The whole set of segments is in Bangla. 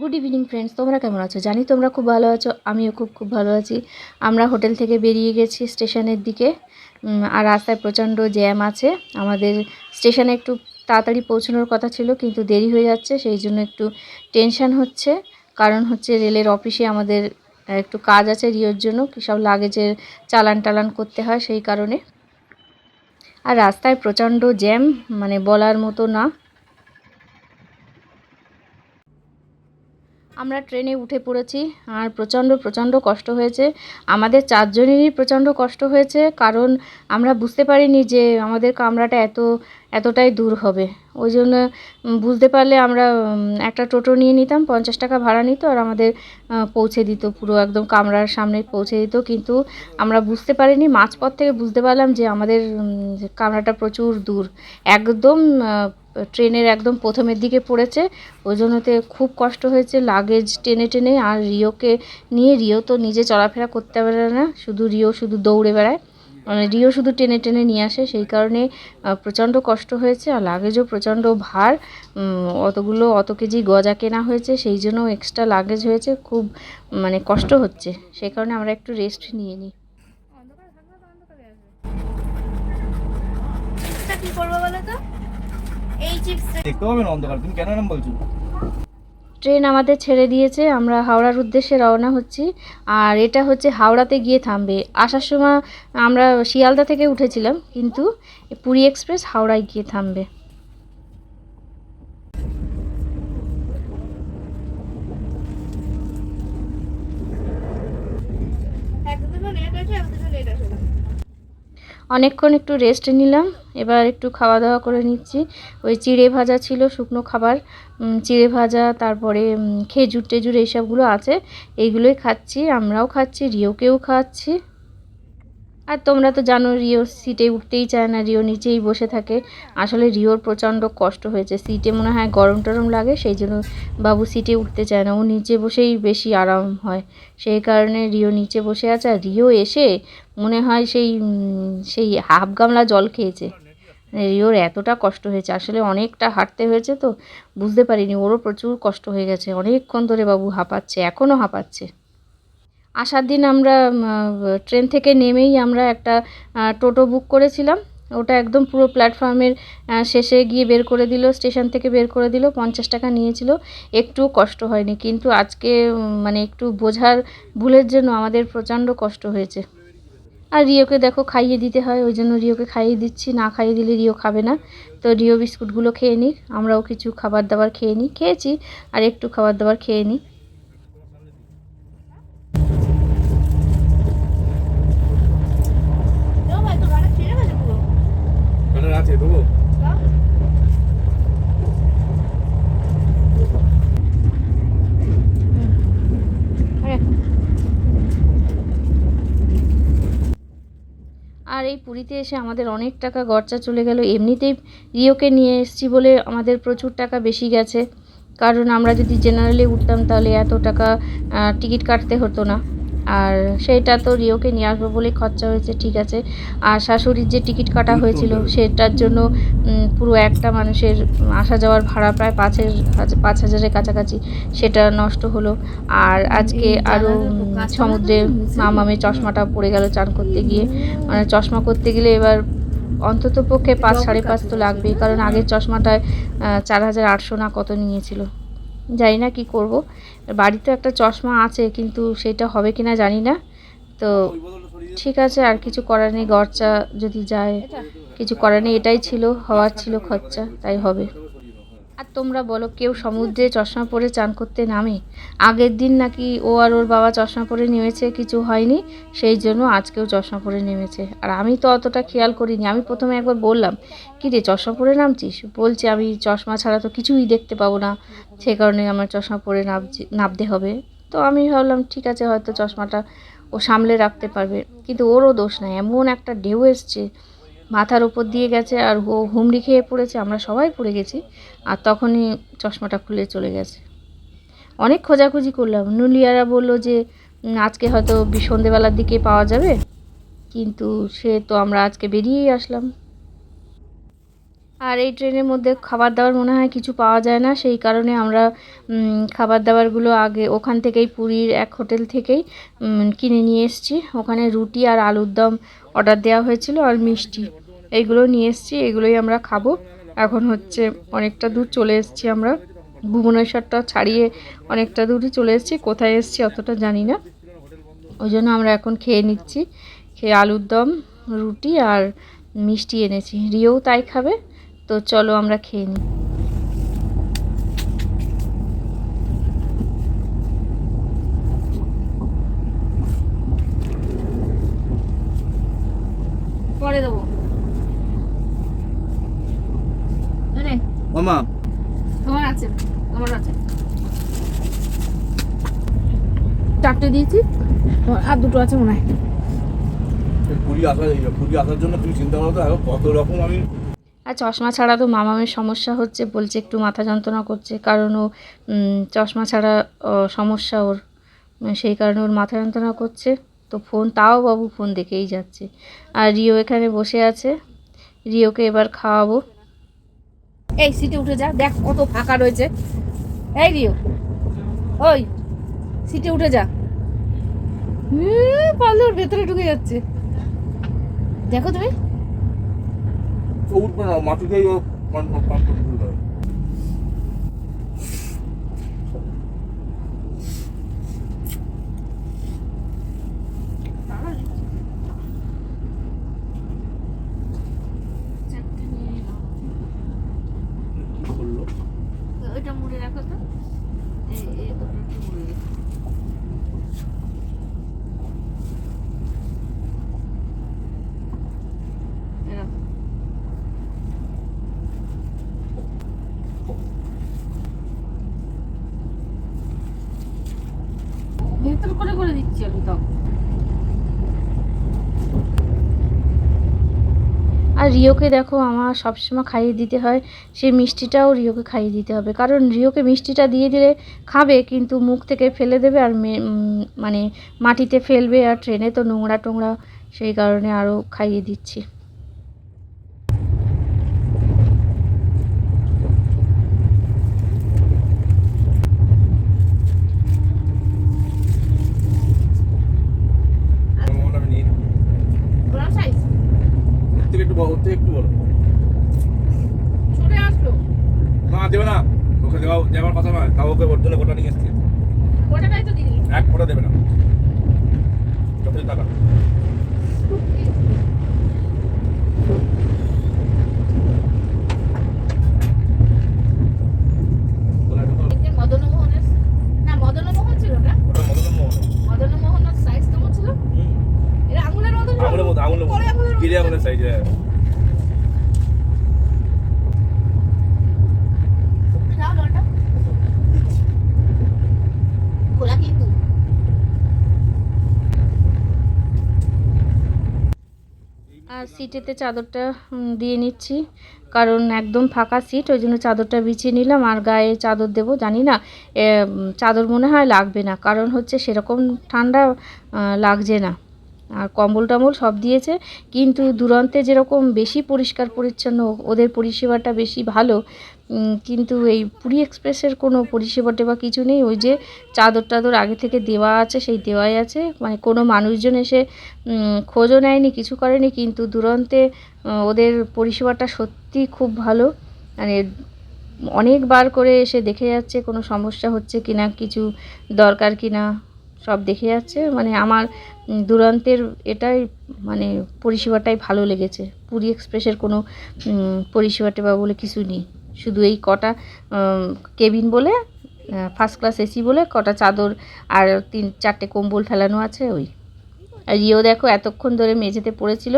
গুড ইভিনিং ফ্রেন্ডস তোমরা কেমন আছো? জানি তোমরা খুব ভালো আছো, আমিও খুব খুব ভালো আছি। আমরা হোটেল থেকে বেরিয়ে গেছি স্টেশনের দিকে। আর রাস্তায় প্রচণ্ড জ্যাম আছে। আমাদের স্টেশনে একটু তাড়াতাড়ি পৌঁছানোর কথা ছিল, কিন্তু দেরি হয়ে যাচ্ছে, সেই জন্য একটু টেনশন হচ্ছে। কারণ হচ্ছে রেলের অফিসে আমাদের একটু কাজ আছে রিওর জন্য, কী সব লাগেজের চালান টালান করতে হয় সেই কারণে। আর রাস্তায় প্রচণ্ড জ্যাম মানে বলার মতো না। আমরা ট্রেনে উঠে পড়েছি আর প্রচণ্ড প্রচণ্ড কষ্ট হয়েছে। আমাদের চারজনেরই প্রচণ্ড কষ্ট হয়েছে, কারণ আমরা বুঝতে পারিনি যে আমাদের কামরাটা এত এতটাই দূর হবে। ওই জন্য বুঝতে পারলে আমরা একটা টোটো নিয়ে নিতাম, পঞ্চাশ টাকা ভাড়া নিত আর আমাদের পৌঁছে দিত পুরো একদম কামরার সামনে পৌঁছে দিত। কিন্তু আমরা বুঝতে পারিনি, মাঝপথ থেকে বুঝতে পারলাম যে আমাদের কামরাটা প্রচুর দূর। একদম ট্রেনের একদম প্রথমের দিকে পড়েছে। ওই জন্যতে খুব কষ্ট হয়েছে, লাগেজ টেনে টেনে। আর রিওকে নিয়ে, রিও তো নিজে চলাফেরা করতে পারে না, শুধু রিও শুধু দৌড়ে বেড়ায়। মানে রিও শুধু টেনে টেনে নিয়ে আসে সেই কারণে প্রচণ্ড কষ্ট হয়েছে আর লাগেজও প্রচণ্ড ভার। অতগুলো অত কেজি গজা কেনা হয়েছে সেই জন্য এক্সট্রা লাগেজ হয়েছে খুব মানে কষ্ট হচ্ছে। সেই কারণে আমরা একটু রেস্ট নিয়ে নিই। কি করব বলো তো? এই চিপসটা দেখতে পাবে না অন্ধকার তুমি কেন এরকম বলছো? ট্রেন আমাদের ছেড়ে দিয়েছে, আমরা হাওড়ার উদ্দেশ্যে রওনা হচ্ছি। আর এটা হচ্ছে হাওড়াতে গিয়ে থামবে। আসার সময় আমরা শিয়ালদা থেকে উঠেছিলাম, কিন্তু পুরী এক্সপ্রেস হাওড়ায় গিয়ে থামবে একদম লেট আছে একদম লেট আছে অনেকক্ষণ একটু রেস্ট নিলাম, এবার একটু খাওয়া দাওয়া করে নিচ্ছি। ওই চিড়ে ভাজা ছিল, শুকনো খাবার চিড়ে ভাজা, তারপরে খেজুর টেজুর এইসবগুলো আছে, এইগুলোই খাচ্ছি, আমরাও খাচ্ছি, রিওকেও খাওয়াচ্ছি আর তোমরা তো জানো, রিও সিটে উঠতেই চায় না, রিও নিচেই বসে থাকে। আসলে রিওর প্রচণ্ড কষ্ট হয়েছে, সিটে মনে হয় গরম টরম লাগে, সেই জন্য বাবু সিটে উঠতে চায় না, ও নিচে বসেই বেশি আরাম হয়। সেই কারণে রিও নিচে বসে আছে, আর রিও এসে মনে হয় সেই সেই হাফ গামলা জল খেয়েছে। রিওর এতটা কষ্ট হয়েছে, আসলে অনেকটা হাঁটতে হয়েছে তো, বুঝতে পারিনি। ওরও প্রচুর কষ্ট হয়ে গেছে। অনেকক্ষণ ধরে বাবু হাঁপাচ্ছে, এখনও হাঁপাচ্ছে। আসার দিন আমরা ট্রেন থেকে নেমেই আমরা একটা টোটো বুক করেছিলাম। ওটা একদম পুরো প্ল্যাটফর্মের শেষে গিয়ে বের করে দিল, স্টেশন থেকে বের করে দিল, পঞ্চাশ টাকা নিয়েছিল। একটু কষ্ট হয়নি, কিন্তু আজকে মানে একটু বোঝার ভুলের জন্য আমাদের প্রচণ্ড কষ্ট হয়েছে। আর রিওকে দেখো খাইয়ে দিতে হয় ওই জন্য রিওকে খাইয়ে দিচ্ছি। না খাইয়ে দিলে রিও খাবে না। তো রিও বিস্কুটগুলো খেয়ে নিক আমরাও কিছু খাবার দাবার খেয়ে নিই। খেয়েছি আর একটু খাবার দাবার খেয়ে নিই। দেবো। আর এই পুরীতে এসে আমাদের অনেক টাকা গরচা চলে গেল। এমনিতেই রিওকে নিয়ে এসেছি বলে আমাদের প্রচুর টাকা বেশি গেছে। কারণ আমরা যদি জেনারেলি উঠতাম তাহলে এত টাকা টিকিট কাটতে হতো না। আর সেটা তো রিওকে নিয়ে আসব বলে খরচা হয়েছে ঠিক আছে। আর শাশুড়ির যে টিকিট কাটা হয়েছিল সেটার জন্য পুরো একটা মানুষের আসা যাওয়ার ভাড়া প্রায় পাঁচের পাঁচ হাজারের কাছাকাছি সেটা নষ্ট হলো। আর আজকে আরও সমুদ্রে মামামে চশমাটা পড়ে গেল চান করতে গিয়ে। মানে চশমা করতে গেলে এবার অন্তত পক্ষে পাঁচ সাড়ে পাঁচ তো লাগবেই কারণ আগের চশমাটায় চার হাজার আটশো না কত নিয়েছিল। জানি না কি করব। বাড়িতে একটা চশমা আছে কিন্তু সেটা হবে কিনা জানি না। তো ঠিক আছে আর কিছু করার নেই গরচা যদি যায়। কিছু করার নেই এটাই ছিল হওয়ার ছিল খরচা তাই হবে। আর তোমরা বলো, কেউ সমুদ্রে চশমা পরে চান করতে নামে? আগের দিন নাকি ও আর ওর বাবা চশমা পরে নেমেছে, কিছু হয়নি, সেই জন্য আজকেও চশমা পরে নেমেছে। আর আমি তো অতটা খেয়াল করিনি, আমি প্রথমে একবার বললাম, কী রে, চশমা পরে নামছিস? বলছে, আমি চশমা ছাড়া তো কিছুই দেখতে পাবো না সেই কারণে আমার চশমা পরে নামছি, নামতে হবে। তো আমি ভাবলাম, ঠিক আছে, হয়তো চশমাটা ও সামলে রাখতে পারবে। কিন্তু ওরও দোষ নাই, এমন একটা ঢেউ এসছে, মাথার ওপর দিয়ে গেছে, আর ও হুমড়ি খেয়ে পড়েছে, আমরা সবাই পড়ে গেছি। আর তখনই চশমাটা খুলে চলে গেছে। অনেক খোঁজাখুঁজি করলাম। নুলিয়ারা বলল যে আজকে হয়তো সন্ধেবেলার দিকে পাওয়া যাবে। কিন্তু সে তো আমরা আজকে বেরিয়েই আসলাম। আর এই ট্রেনের মধ্যে খাবার দাবার মনে হয় কিছু পাওয়া যায় না। সেই কারণে আমরা খাবার দাবারগুলো আগে ওখান থেকেই পুরীর এক হোটেল থেকেই কিনে নিয়ে এসেছি। ওখানে রুটি আর আলুর দম অর্ডার দেওয়া হয়েছিল আর মিষ্টি। এইগুলো নিয়ে এসেছি। এগুলোই আমরা খাব। এখন হচ্ছে অনেকটা দূর চলে এসেছি আমরা। ভুবনেশ্বরটা ছাড়িয়ে অনেকটা দূরই চলে এসেছি। কোথায় এসেছি অতটা জানি না। ওই জন্য আমরা এখন খেয়ে নিচ্ছি। খেয়ে আলুর দম, রুটি আর মিষ্টি এনেছি। রিও তাই খাবে। তো চলো আমরা খেয়ে নিই পরে দেবো নে, তোমার আছে তোমার আছে। চারটে দিয়েছি আর দুটো আছে মনে হয়। পুরী আসা পুরী আসার জন্য তুমি চিন্তা করো তো কত রকম আমি আর চশমা ছাড়া তো মামামের সমস্যা হচ্ছে বলছে একটু মাথা যন্ত্রণা করছে কারণ ও চশমা ছাড়া সমস্যা ওর। সেই কারণে ওর মাথা যন্ত্রণা করছে। তো ফোন তাও বাবু ফোন দেখেই যাচ্ছে। আর রিও এখানে বসে আছে রিওকে এবার খাওয়াবো। এই সিটে উঠে যা, দেখ কত ফাঁকা রয়েছে। এই রিও ওই, সিটে উঠে যা। হুম পার্লার ভেতরে ঢুকে যাচ্ছে। দেখো তুমি। উঠবে না মাটিতেই ও পান পান করতে শুরু করে। কি করল? ওইটা মুড়ে রাখো তো এই এই দুটো একটু মুড়ে রেখো। এরকম। ভেতর করে করে দিচ্ছি আমি তো? আর রিওকে দেখো, আমার সবসময় খাইয়ে দিতে হয়। সেই মিষ্টিটাও রিওকে খাইয়ে দিতে হবে। কারণ রিওকে মিষ্টিটা দিয়ে দিলে খাবে, কিন্তু মুখ থেকে ফেলে দেবে আর মানে মাটিতে ফেলবে আর ট্রেনে তো নোংরা টোংরা সেই কারণে আরও খাইয়ে দিচ্ছি আমার আমি নিই। বড় সাইজ ওর থেকে একটু বড়, ওর থেকে একটু বড়। ছুটে আসলো না দেবে না ওকে দেওয়া দেওয়ার কথা নয় তাও ওকে ওর জন্য গোটা নিয়ে এসছি ওটাটাই তো দিদি এক ফোঁটা দেবে না যতই টাকা ওটা একটু বড়। দেখতে মদনমোহনের না মদনমোহন ছিল না ওটা মদনের মোহন। মদনমোহনের সাইজ কেমন ছিল হুম। এটা আঙুলের মতন ছিল? আঙুলের মতো আঙুলের পরে আঙুলের মতো মতো গিরে আঙুলের সাইজ দাও লটা খোলা কিন্তু আর সিটেতে চাদরটা দিয়ে নিচ্ছি। কারণ একদম ফাঁকা সিট, ওই জন্য চাদরটা বিছিয়ে নিলাম। আর গায়ে চাদর দেবো, জানি না চাদর মনে হয় লাগবে না। কারণ হচ্ছে সেরকম ঠান্ডা লাগছে না। আর কম্বল টম্বল সব দিয়েছে। কিন্তু দুরন্তে যেরকম বেশি পরিষ্কার পরিচ্ছন্ন ওদের পরিষেবাটা বেশি ভালো কিন্তু এই পুরী এক্সপ্রেসের কোনো পরিষেবা টেবা কিছু নেই। ওই যে চাদর টাদর আগে থেকে দেওয়া আছে, সেই দেওয়াই আছে। মানে কোনো মানুষজন এসে খোঁজও নেয়নি, কিছু করেনি, কিন্তু দুরন্তে ওদের পরিষেবাটা সত্যি খুব ভালো। মানে অনেকবার করে এসে দেখে যাচ্ছে কোনো সমস্যা হচ্ছে কি না কিছু দরকার কি না সব দেখে যাচ্ছে। মানে আমার দুরন্তের এটাই মানে পরিষেবাটাই ভালো লেগেছে। পুরী এক্সপ্রেসের কোনো পরিষেবা টেবা বলে কিছু নেই। শুধু এই কটা কেবিন বলে ফার্স্ট ক্লাস এসি বলে, কটা চাদর আর তিন, চারটে কম্বল ফেলানো আছে, ওই। আর রিও দেখো এতক্ষণ ধরে মেঝেতে পড়েছিল,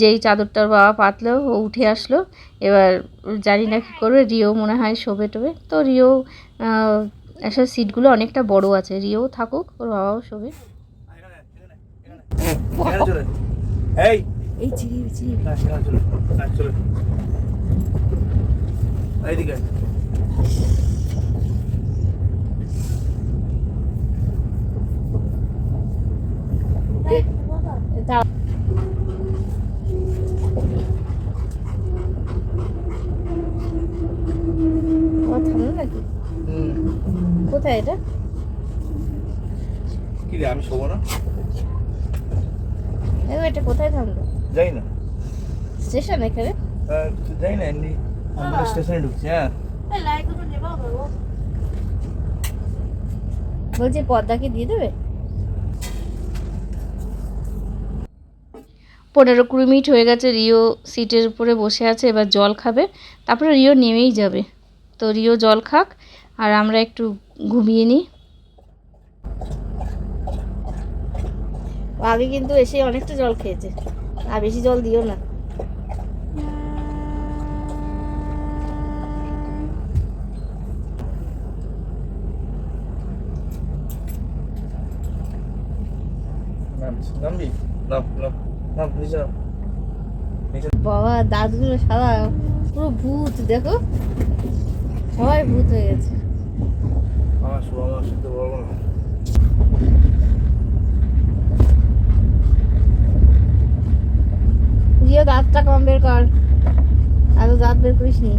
যেই চাদরটার বাবা পাতলো, ও উঠে আসলো। এবার জানি না কী করবে, রিও মনে হয় শোবে টোবে তো রিও আসলে সিটগুলো অনেকটা বড় আছে। রিও থাকুক ওর বাবাও শোবে চলে। এই এই চিড়ি চিড়ি হ্যাঁ, এখানে চলে। হ্যাঁ, চলে। এইদিকে কোথায় এটা? কি রে আমি শোবো না? দেখো এটা কোথায় থামলো? যাই না। স্টেশন এখানে? যাই না এমনি আমরা স্টেশনে ঢুকছি হ্যাঁ। বলছি পদ্মাকে দিয়ে দেবে? পনেরো কুড়ি মিনিট হয়ে গেছে রিও সিটের উপরে বসে আছে এবার জল খাবে। তারপরে রিও নেমেই যাবে। তো রিও জল খাক আর আমরা একটু ঘুমিয়ে নিই। ও আগে কিন্তু এসে অনেকটা জল খেয়েছে। আর বেশি জল দিও না। বাবা দাঁতগুলো সাদা পুরো ভূত দেখো? সবাই ভূত হয়ে গেছে। শোবো আমার শুতে পারব না। দাঁতটা কম বের কর। এত দাঁত বের করিস নি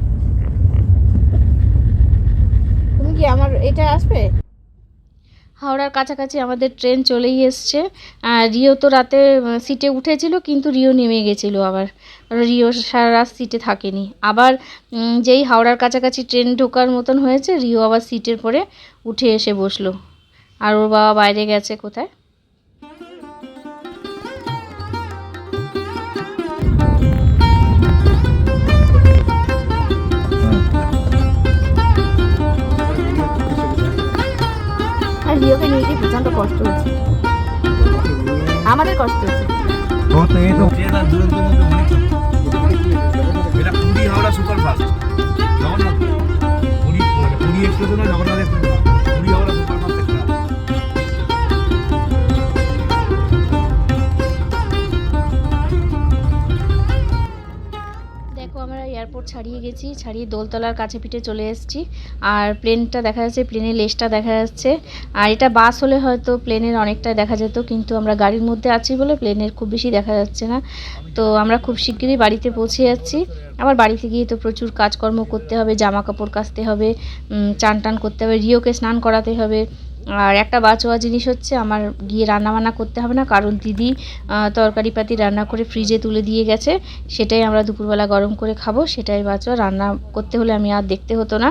তুমি কি আমার, এটা আসবে? হাওড়ার কাছাকাছি আমাদের ট্রেন চলেই এসছে। আর রিও তো রাতে সিটে উঠেছিল, কিন্তু রিও নেমে গেছিল আবার। রিও সারা রাত সিটে থাকেনি। আবার যেই হাওড়ার কাছাকাছি ট্রেন ঢোকার মতন হয়েছে, রিও আবার সিটের পরে উঠে এসে বসল। আর ওর বাবা বাইরে গেছে কোথায়? রিওকে নিয়ে গিয়ে প্রচণ্ড কষ্ট হচ্ছে। আমাদের কষ্ট হচ্ছে। জগন্নাথ ট্রেন আর এয়ারপোর্ট ছাড়িয়ে গেছি, ছাড়িয়ে দোলতলার কাছে পিঠে চলে এসেছি। আর প্লেনটা দেখা যাচ্ছে প্লেনের লেজটা দেখা যাচ্ছে। আর এটা বাস হলে হয়তো প্লেনের অনেকটা দেখা যেত, কিন্তু আমরা গাড়ির মধ্যে আছি বলে প্লেনের খুব বেশি দেখা যাচ্ছে না। তো আমরা খুব শিগগিরই বাড়িতে পৌঁছে যাচ্ছি। আবার বাড়িতে গিয়ে তো প্রচুর কাজকর্ম করতে হবে জামা কাপড় কাচতে হবে চান টান করতে হবে, রিওকে স্নান করাতে হবে। আর একটা বাঁচোয়া জিনিস হচ্ছে আমার গিয়ে রান্নাবান্না করতে হবে না, কারণ দিদি তরকারিপাতি রান্না করে ফ্রিজে তুলে দিয়ে গেছে, সেটাই আমরা দুপুরবেলা গরম করে খাব, সেটাই বাঁচোয়া রান্না করতে হলে আমি আর দেখতে হতো না।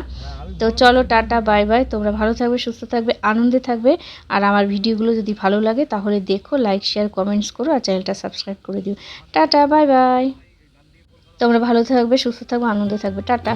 তো চলো, টাটা বাই বাই তোমরা ভালো থাকবে, সুস্থ থাকবে, আনন্দে থাকবে। আর আমার ভিডিওগুলো যদি ভালো লাগে, তাহলে দেখো লাইক শেয়ার কমেন্টস করো, আর চ্যানেলটা সাবস্ক্রাইব করে দিও। টাটা বাই বাই তোমরা ভালো থাকবে, সুস্থ থাকবে, আনন্দে থাকবে। টাটা।